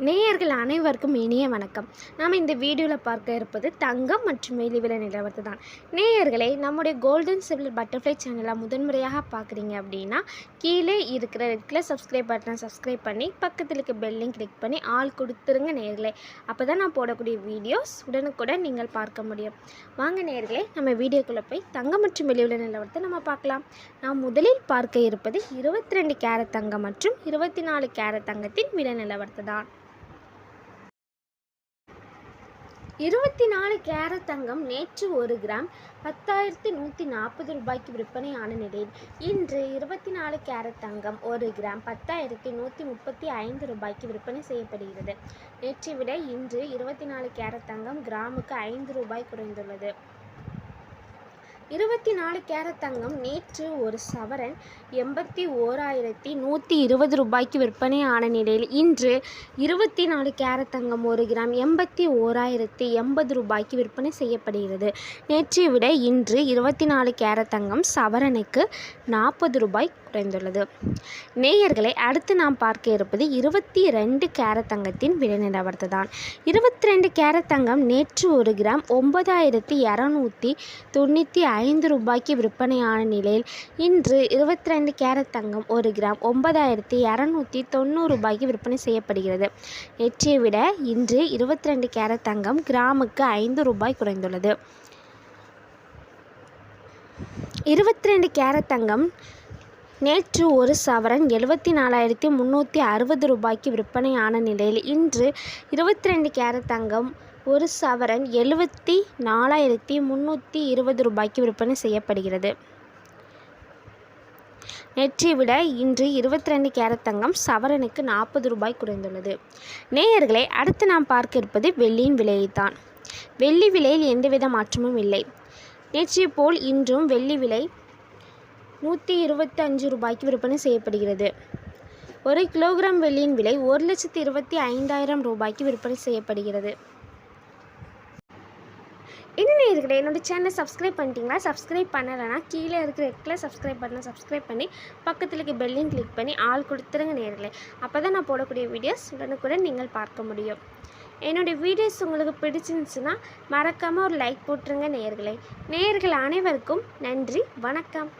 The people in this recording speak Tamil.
நேயர்கள் அனைவருக்கும் இனிய வணக்கம். நாம் இந்த வீடியோவில் பார்க்க இருப்பது தங்கம் மற்றும் வெள்ளி விலை நிலவரத்து தான். நேயர்களை நம்முடைய கோல்டன் சிவில் பட்டர்ஃப்ளை சேனலை முதன்முறையாக பார்க்குறீங்க அப்படின்னா கீழே இருக்கிற ரெட் கலர் சப்ஸ்கிரைப் பட்டனை சப்ஸ்கிரைப் பண்ணி பக்கத்தில் இருக்க பெல்லையும் கிளிக் பண்ணி ஆள் கொடுத்துருங்க நேயர்களே. அப்போ தான் நான் போடக்கூடிய வீடியோஸ் உடனுக்குடன் நீங்கள் பார்க்க முடியும். வாங்க நேயர்களை நம்ம வீடியோக்குள்ளே போய் தங்கம் மற்றும் வெள்ளி விலை நிலவரத்தை நம்ம பார்க்கலாம். நாம் முதலில் பார்க்க இருப்பது இருபத்தி ரெண்டு கேரட் தங்கம் மற்றும் இருபத்தி நாலு கேரட் தங்கத்தின் விலை நிலவரத்து தான். இருபத்தி நாலு கேரட் தங்கம் நேற்று ஒரு கிராம் பத்தாயிரத்தி நூற்றி நாற்பது ரூபாய்க்கு விற்பனையான நிலையில். இன்று இருபத்தி நாலு கேரட் தங்கம் ஒரு கிராம் பத்தாயிரத்தி நூற்றி முப்பத்தி ஐந்து ரூபாய்க்கு விற்பனை செய்யப்படுகிறது. நேற்றை விட இன்று இருபத்தி நாலு கேரட் தங்கம் கிராமுக்கு ஐந்து ரூபாய் குறைந்துள்ளது. இருபத்தி நாலு கேரட் தங்கம் நேற்று ஒரு சவரன் எண்பத்தி ஓராயிரத்தி நூற்றி இருபது ரூபாய்க்கு விற்பனை ஆன நிலையில் இன்று இருபத்தி நாலு கேரட் தங்கம் ஒரு கிராம் எண்பத்தி ஓராயிரத்தி எண்பது ரூபாய்க்கு விற்பனை செய்யப்படுகிறது. நேற்றை விட இன்று இருபத்தி நாலு கேரட் தங்கம் சவரனுக்கு நாற்பது ரூபாய் குறைந்துள்ளது. நேயர்களை அடுத்து நாம் பார்க்க இருப்பது இருபத்தி ரெண்டு கேரட் தங்கத்தின் விலை நிலவரத்து தான் இருபத்தி ரெண்டு கேரட் தங்கம் நேற்று ஒரு கிராம் ஒன்பதாயிரத்தி இரநூத்தி தொண்ணூற்றி ஐந்து ரூபாய்க்கு விற்பனையான நிலையில் இன்று இருபத்தி ரெண்டு கேரட் தங்கம் ஒரு கிராம் ஒன்பதாயிரத்தி இரநூத்தி தொண்ணூறு ரூபாய்க்கு விற்பனை செய்யப்படுகிறது. நேற்றை விட இன்று இருபத்தி ரெண்டு கேரட் தங்கம் கிராமுக்கு ஐந்து ரூபாய் குறைந்துள்ளது. இருபத்தி ரெண்டு கேரட் தங்கம் நேற்று ஒரு சவரன் எழுபத்தி நாலாயிரத்தி முந்நூற்றி அறுபது ரூபாய்க்கு விற்பனையான நிலையில் இன்று இருபத்தி ரெண்டு கேரட் தங்கம் ஒரு சவரன் எழுபத்தி நாலாயிரத்தி முந்நூற்றி இருபது ரூபாய்க்கு விற்பனை செய்யப்படுகிறது. நேற்றை விட இன்று இருபத்தி ரெண்டு கேரட் தங்கம் சவரனுக்கு நாற்பது ரூபாய் குறைந்துள்ளது. நேயர்களை அடுத்து நாம் பார்க்க இருப்பது வெள்ளியின் விலையைத்தான். வெள்ளி விலையில் எந்தவித மாற்றமும் இல்லை. நேற்றைய போல் இன்றும் வெள்ளி விலை நூற்றி இருபத்தஞ்சு ரூபாய்க்கு விற்பனை செய்யப்படுகிறது. ஒரு கிலோகிராம் வெள்ளியின் விலை ஒரு லட்சத்தி இருபத்தி ஐந்தாயிரம் ரூபாய்க்கு விற்பனை செய்யப்படுகிறது. என்ன இருக்கிற என்னோட சேனலை சப்ஸ்கிரைப் பண்ணிட்டீங்களா? சப்ஸ்கிரைப் பண்ணலைன்னா கீழே இருக்கிற ரெட்டில் சப்ஸ்கிரைப் பண்ண சப்ஸ்கிரைப் பண்ணி பக்கத்தில் இருக்க பெல்லையும் கிளிக் பண்ணி ஆள் கொடுத்துருங்க நேரில் அப்போ தான் நான் போடக்கூடிய வீடியோஸ் உடனுக்குடன் நீங்கள் பார்க்க முடியும். என்னுடைய வீடியோஸ் உங்களுக்கு பிடிச்சிருந்துச்சுன்னா மறக்காமல் ஒரு லைக் போட்டுருங்க நேயர்களே நேர்கள் அனைவருக்கும் நன்றி வணக்கம்.